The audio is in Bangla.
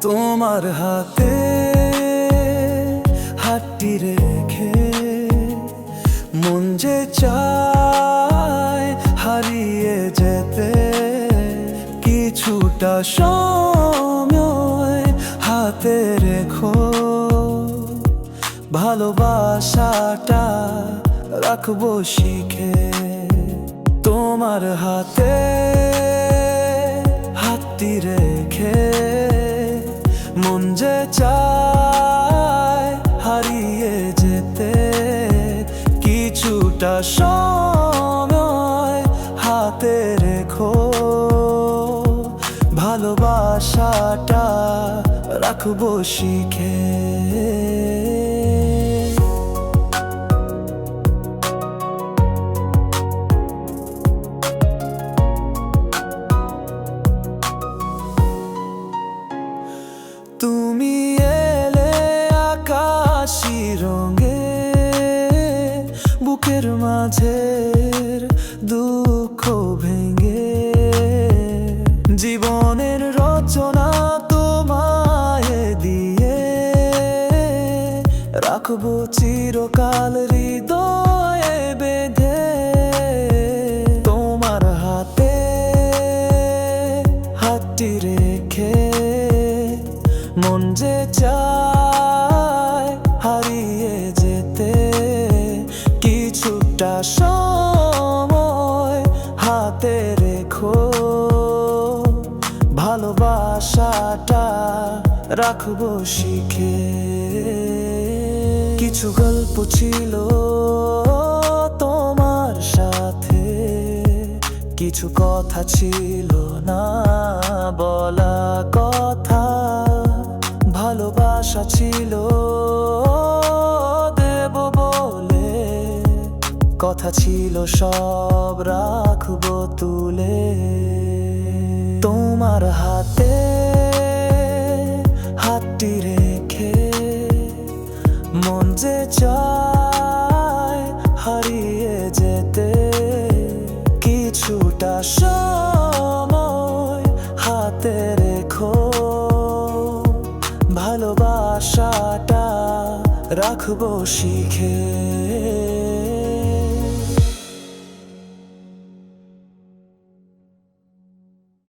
তোমার হাতে হাতটি রেখে মন যে চায় হারিয়ে যেতে কিছুটা সময় হাতে রেখো। ভালোবাসাটা রাখব শিখে। তোমার হাতে হাতটি রেখে যে হারিয়ে যেতে। কিছুটা সময় হাতে রেখো। ভালোবাসাটা রাখব শিখে। তুমি বুকের মাঝের দুঃখ ভেঙে জীবনের রচনা তোমায় দিয়ে রাখব চিরকাল হৃদয়ে বেঁধে তোমার হাতে হাতটি রেখে মন যে চায় সময় হাতে রেখো। ভালোবাসাটা রাখব শিখে। কিছু গল্প ছিল তোমার সাথে। কিছু কথা ছিল না বলা কথা। ভালোবাসা ছিল কথা ছিল সব রাখব তুলে। তোমার হাতে হাতটি রেখে মন যে চায় হারিয়ে যেতে, কিছুটা সময় হাতে রেখো। ভালোবাসাটা রাখব শিখে।